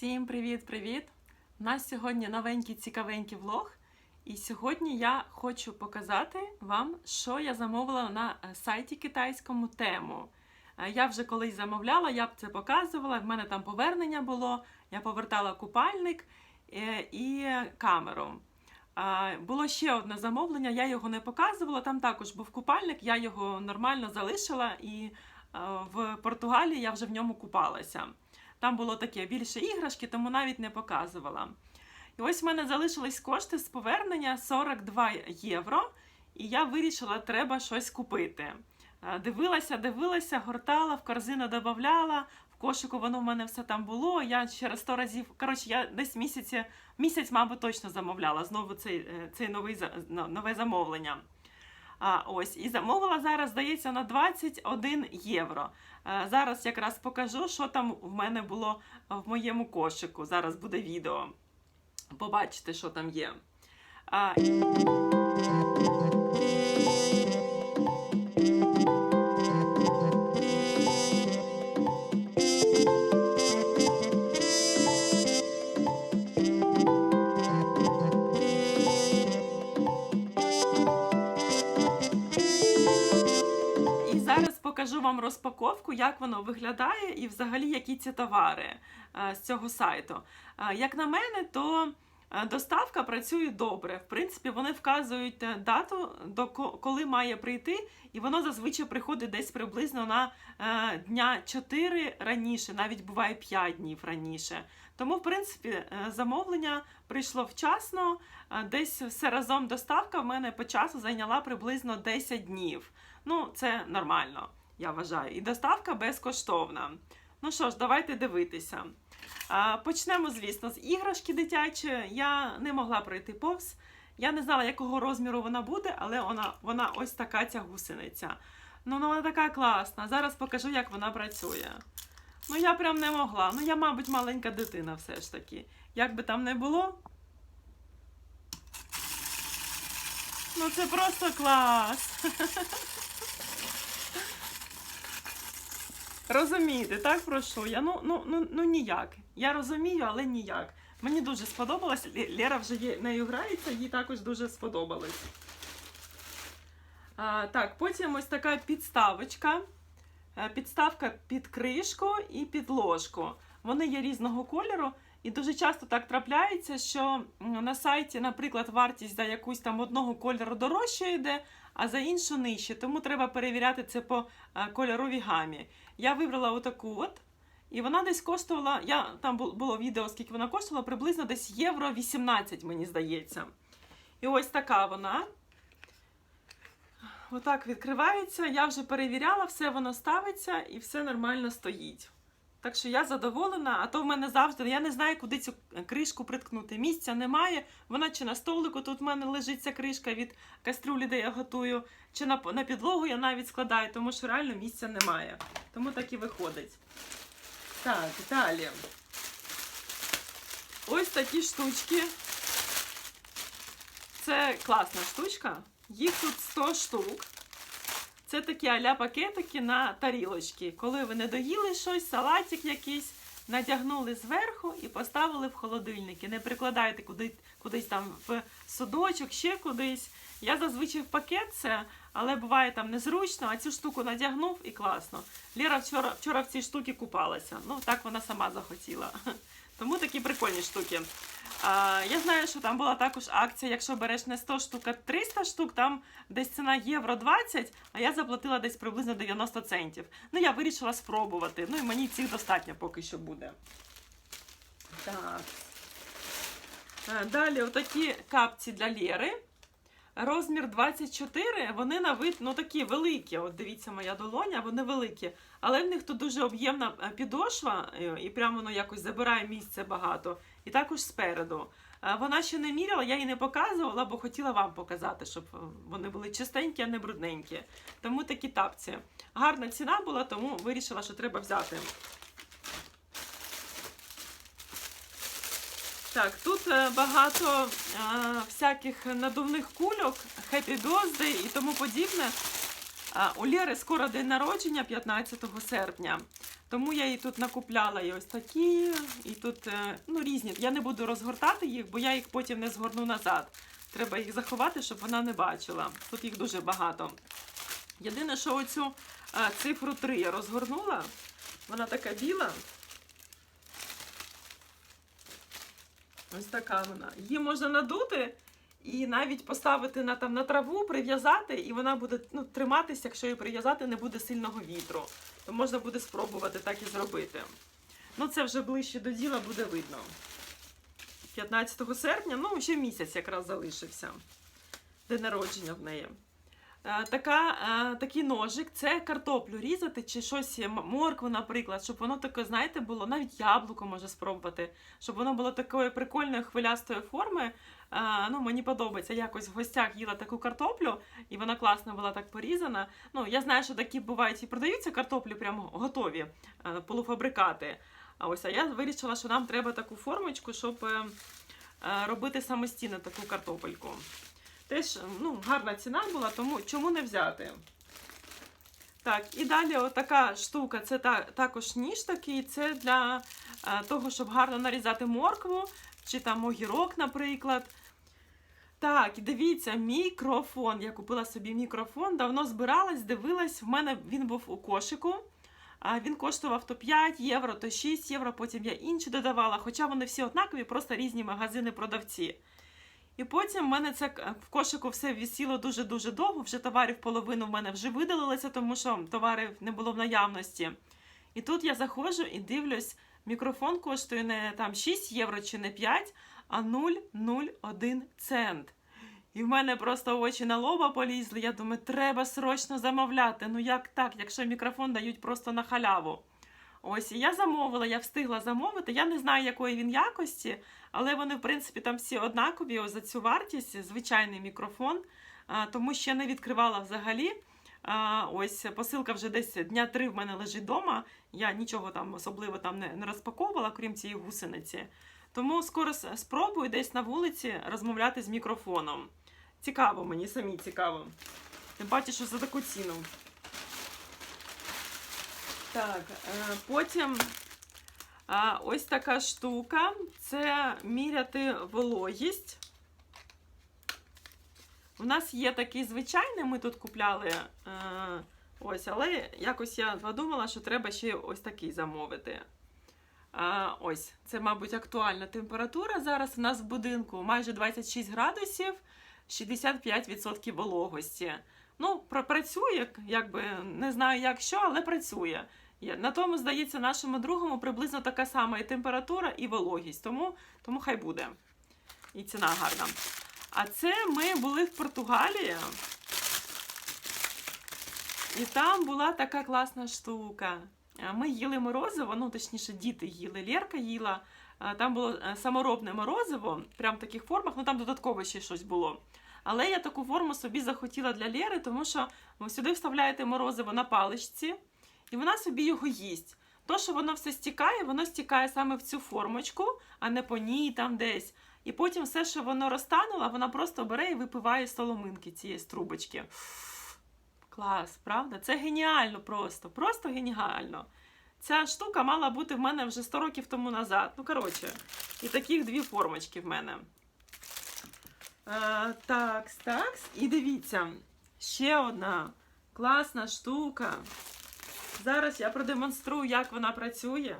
Всім привіт-привіт! У нас сьогодні новенький цікавенький влог. І сьогодні я хочу показати вам, що я замовила на е, сайті китайському тему. Е, Я вже колись замовляла, я б це показувала. В мене там повернення було. Я повертала купальник е, і камеру. Було ще одне замовлення, я його не показувала. Там також був купальник, я його нормально залишила, і в Португалії я вже в ньому купалася. Там було таке більше іграшки, тому навіть не показувала. І ось в мене залишились кошти з повернення 42 євро, і я вирішила, треба щось купити. Е, Дивилася, дивилася, гортала, в корзину додавала, в кошику воно в мене все там було. Я ще раз сто разів, коротше, я десь місяці, місяць, мабуть, точно замовляла знову цей, е, цей новий, нове замовлення. А, ось, і замовила зараз, здається, на 21 євро. А, Зараз якраз покажу, що там в мене було в моєму кошику. Зараз буде відео. Побачите, що там є. А, І покажу вам розпаковку, як воно виглядає і взагалі які ці товари е, з цього сайту. Е, Як на мене, то е, доставка працює добре. В принципі, вони вказують дату, до коли має прийти, і воно зазвичай приходить десь приблизно на дня 4 раніше, навіть буває 5 днів раніше. Тому, в принципі, замовлення прийшло вчасно. Десь все разом доставка в мене по часу зайняла приблизно 10 днів. Ну, це нормально, я вважаю. І доставка безкоштовна. Ну що ж, давайте дивитися. Почнемо, звісно, з іграшки дитячої. Я не могла пройти повз. Я не знала, якого розміру вона буде, але вона, вона ось така ця гусениця. Ну, ну, вона така класна. Зараз покажу, як вона працює. Ну, я прям не могла. Ну, я, мабуть, маленька дитина все ж таки. Як би там не було. Ну, це просто клас. Розумієте, так про що я? Ну, ну, ну, ну ніяк. Я розумію, але ніяк. Мені дуже сподобалось. Лера вже є, нею грається, їй також дуже сподобалось. А, так, потім ось така підставочка. Е, Підставка під кришку і під ложку. Вони є різного кольору, і дуже часто так трапляється, що на сайті, наприклад, вартість за якусь там одного кольору дорожче йде, а за іншу нижче. Тому треба перевіряти це по е, кольоровій гамі. Я вибрала отаку от. І вона десь коштувала, я там було відео, скільки вона коштувала, приблизно десь євро 18, мені здається. І ось така вона. Отак відкривається. Я вже перевіряла, все воно ставиться і все нормально стоїть. Так що я задоволена, а то в мене завжди я не знаю, куди цю кришку приткнути. Місця немає. Вона чи на столику, тут в мене лежить ця кришка від кастрюлі, де я готую, чи на, на підлогу я навіть складаю, тому що реально місця немає. Тому так і виходить. Так, далі. Ось такі штучки. Це класна штучка. Їх тут 100 штук. Це такі аля пакетики на тарілочки. Коли ви не доїли щось, салатик якийсь, надягнули зверху і поставили в холодильник. І не прикладайте куди, кудись там в судочок, ще кудись. Я зазвичай в пакет це, але буває там незручно, а цю штуку надягнув і класно. Ліра вчора, вчора в цій штуці купалася. Ну, так вона сама захотіла. Тому такі прикольні штуки. А, я знаю, що там була також акція, якщо береш не 100 штук, а 300 штук, там десь ціна євро 20, а я заплатила десь приблизно 90 центів. Ну, я вирішила спробувати. Ну і мені цих достатньо поки що буде. Так. Е, Далі отакі капці для Лєри. Розмір 24, вони на вид ну такі великі. От дивіться, моя долоня, вони великі. Але в них тут дуже об'ємна е, підошва, е, і прямо воно якось забирає місце багато. І також спереду. Е, Вона ще не міряла, я їй не показувала, бо хотіла вам показати, щоб вони були чистенькі, а не брудненькі. Тому такі тапці. Гарна ціна була, тому вирішила, що треба взяти. Так, тут багато е, всяких надувних кульок, Happy Birthday і тому подібне. У Лєри скоро день народження 15 серпня. Тому я її тут накупляла і ось такі, і тут е, ну, різні. Я не буду розгортати їх, бо я їх потім не згорну назад. Треба їх заховати, щоб вона не бачила. Тут їх дуже багато. Єдине, що оцю е, цифру 3 я розгорнула. Вона така біла. Ось така вона. Її можна надути і навіть поставити на, там, на траву, прив'язати, і вона буде ну, триматися, якщо її прив'язати, не буде сильного вітру. То можна буде спробувати так і зробити. Ну, це вже ближче до діла буде видно. 15 серпня, ну, ще місяць якраз залишився. День народження в неї. Е, Така, е, такий ножик це картоплю різати чи щось, моркву, наприклад, щоб воно таке, знаєте, було, навіть яблуко може спробувати, щоб воно було такої прикольної хвилястої форми. Е, Ну, мені подобається. Якось в гостях їла таку картоплю, і вона класно була так порізана. Ну, я знаю, що такі бувають і продаються картоплі прямо готові, полуфабрикати. А ось а я вирішила, що нам треба таку формочку, щоб робити самостійно таку картопельку. Теж ну, гарна ціна була, тому чому не взяти? Так, і далі отака штука, це та, також ніж такий, це для е, того, щоб гарно нарізати моркву, чи там огірок, наприклад. Так, дивіться, мікрофон. Я купила собі мікрофон, давно збиралась, дивилась. В мене він був у кошику. Він коштував то 5 євро, то 6 євро, потім я інші додавала, хоча вони всі однакові, просто різні магазини-продавці. І потім в мене це в кошику все висіло дуже-дуже довго. Вже товарів половину в мене вже видалилося, тому що товарів не було в наявності. І тут я заходжу і дивлюсь, мікрофон коштує не там 6 євро чи не 5, а 0,01 цент. І в мене просто очі на лоба полізли. Я думаю, треба срочно замовляти. Ну як так, якщо мікрофон дають просто на халяву. Ось і я замовила, я встигла замовити. Я не знаю, якої він якості, але вони, в принципі, там всі однакові ось за цю вартість, звичайний мікрофон, тому ще не відкривала взагалі. Ось посилка вже десь дня три в мене лежить вдома. Я нічого там особливо там не, не розпаковувала, крім цієї гусениці. Тому скоро спробую десь на вулиці розмовляти з мікрофоном. Цікаво, мені самі цікаво. Тим паче, що за таку ціну. Так, е, потім ось така штука. Це міряти вологість. У нас є такий звичайний, ми тут купляли. Е, ось, але якось я подумала, що треба ще ось такий замовити. А, ось, це, мабуть, актуальна температура. Зараз у нас в будинку майже 26 градусів, 65% вологості. Ну, працює, якби не знаю як що, але працює. На тому, здається, нашому другому приблизно така сама і температура, і вологість. Тому, тому хай буде. І ціна гарна. А це ми були в Португалії. І там була така класна штука. Ми їли морозиво, ну точніше, діти їли, Лєрка їла. Там було е, саморобне морозиво, прям в таких формах, ну там додатково ще щось було. Але я таку форму собі захотіла для Лєри, тому що сюди вставляєте морозиво на паличці, і вона собі його їсть. То, що воно все стікає, воно стікає саме в цю формочку, а не по ній там десь. І потім все, що воно розтануло, вона просто бере і випиває соломинки цієї з трубочки. Клас, правда? Це геніально просто. Просто геніально. Ця штука мала бути в мене вже 100 років тому назад. Ну, коротше, і таких дві формочки в мене. Такс, такс. І дивіться, ще одна класна штука. Зараз я продемонструю, як вона працює.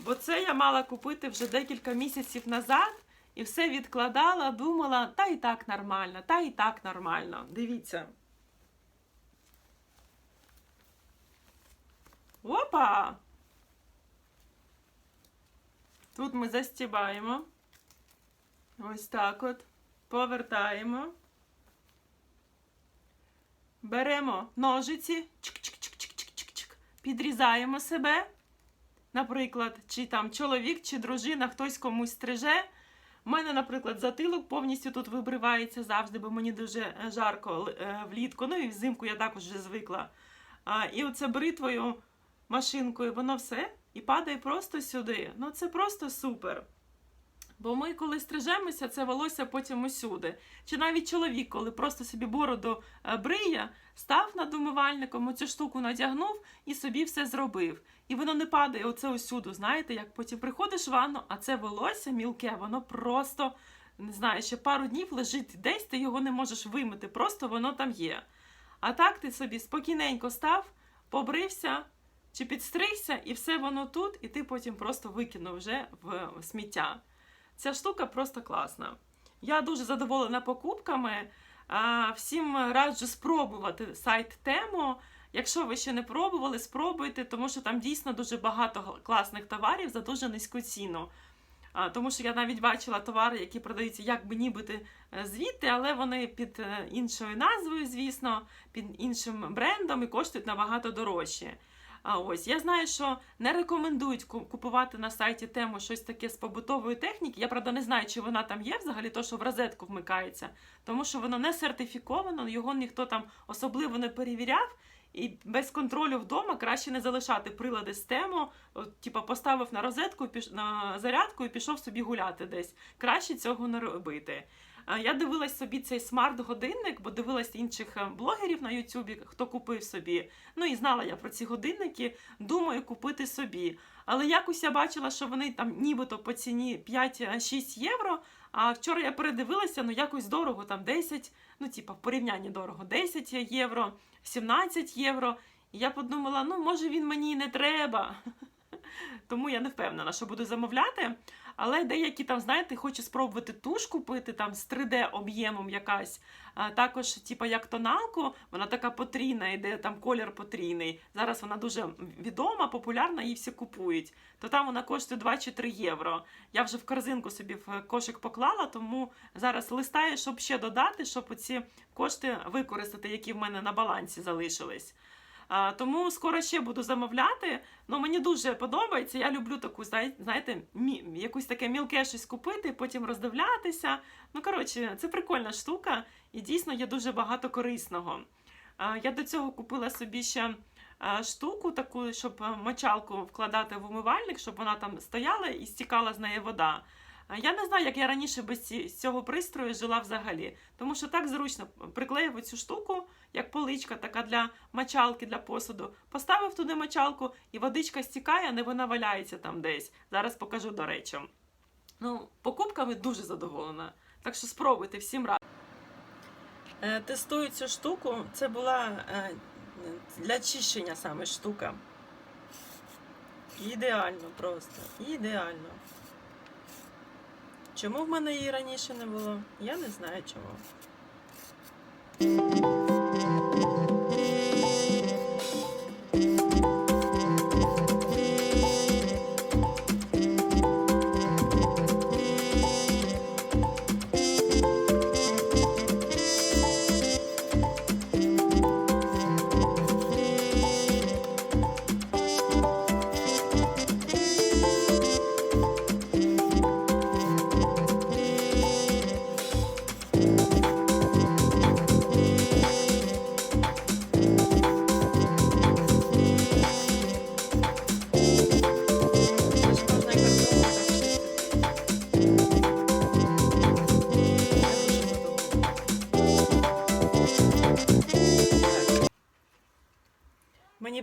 Бо це я мала купити вже декілька місяців назад і все відкладала, думала, та і так нормально, та і так нормально. Дивіться. Опа! Тут ми застібаємо. Ось так от. Повертаємо. Беремо ножиці, чик-чик-чик-чик-чик-чик, підрізаємо себе. Наприклад, чи там чоловік, чи дружина, хтось комусь стриже. У мене, наприклад, затилок повністю тут вибривається завжди, бо мені дуже е, жарко е, влітку. Ну і взимку я також вже звикла. І оце бритвою, машинкою, воно все і падає просто сюди. Ну це просто супер. Бо ми, коли стрижемося, це волосся потім усюди. Чи навіть чоловік, коли просто собі бороду е, бриє, став над умивальником, оцю штуку надягнув і собі все зробив. І воно не падає оце усюди. Знаєте, як потім приходиш в ванну, а це волосся мілке, воно просто не знаю, ще пару днів лежить десь, ти його не можеш вимити, просто воно там є. А так ти собі спокійненько став, побрився чи підстригся, і все воно тут, і ти потім просто викинув вже в сміття. Ця штука просто класна. Я дуже задоволена покупками. Всім раджу спробувати сайт Темо. Якщо ви ще не пробували, спробуйте, тому що там дійсно дуже багато класних товарів за дуже низьку ціну. Тому що я навіть бачила товари, які продаються як би нібити е, звідти, але вони під е, іншою назвою, звісно, під іншим брендом і коштують набагато дорожче. А ось я знаю, що не рекомендують ку- купувати на сайті тему щось таке з побутової техніки. Я правда не знаю, чи вона там є взагалі, то що в розетку вмикається, тому що воно не сертифіковано, його ніхто там особливо не перевіряв. І без контролю вдома краще не залишати прилади з тему. Типа поставив на розетку, піш... на зарядку і пішов собі гуляти десь. Краще цього не робити. Я дивилась собі цей смарт-годинник, бо дивилась інших е, блогерів на Ютубі, хто купив собі. Ну і знала я про ці годинники. Думаю, купити собі. Але якось я бачила, що вони там нібито по ціні 5-6 євро. А вчора я передивилася, ну якось дорого, там 10, ну типа в порівнянні дорого, 10 євро, 17 євро. І я подумала, ну може він мені не треба. Тому я не впевнена, що буду замовляти. Але деякі там, знаєте, хочу спробувати туш купити там з 3D об'ємом якась. А, також, типу, як тоналку, вона така потрійна, йде там колір потрійний. Зараз вона дуже відома, популярна, її всі купують. То там вона коштує 2 чи 3 євро. Я вже в корзинку собі в кошик поклала, тому зараз листаю, щоб ще додати, щоб оці кошти використати, які в мене на балансі залишились. Тому скоро ще буду замовляти. Ну мені дуже подобається. Я люблю таку, знаєте, мі, якусь таке мілке щось купити, потім роздивлятися. Ну коротше, це прикольна штука, і дійсно є дуже багато корисного. Я до цього купила собі ще штуку, таку, щоб мочалку вкладати в умивальник, щоб вона там стояла і стікала з неї вода. Я не знаю, як я раніше без цього пристрою жила взагалі, тому що так зручно приклеїв цю штуку, як поличка, така для мочалки, для посуду. Поставив туди мочалку, і водичка стікає, не вона валяється там десь. Зараз покажу до речі. Ну, покупками дуже задоволена. Так що спробуйте всім разом. Е, тестую цю штуку. Це була е, для чищення саме штука. Ідеально просто. Ідеально. Чому в мене її раніше не було? Я не знаю чому.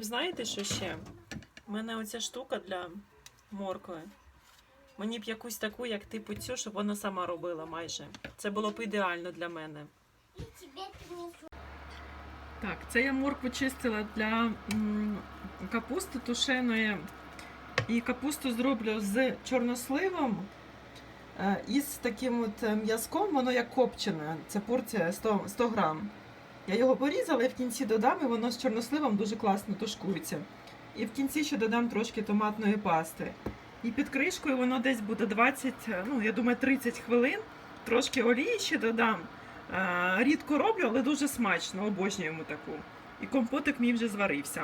Б знаєте, що ще? У мене оця штука для моркви. Мені б якусь таку, як типу цю, щоб вона сама робила майже. Це було б ідеально для мене. Так, це я моркву чистила для капусти тушеної. І капусту зроблю з чорносливом е, і з таким от е, м'язком, воно як копчене. Це порція 100, 100 грам. Я його порізала і в кінці додам, і воно з чорносливом дуже класно тушкується. І в кінці ще додам трошки томатної пасти. І під кришкою воно десь буде 20, е, ну я думаю, 30 хвилин. Трошки олії ще додам. Е, Рідко роблю, але дуже смачно, обожнюємо таку. І компотик мій вже зварився.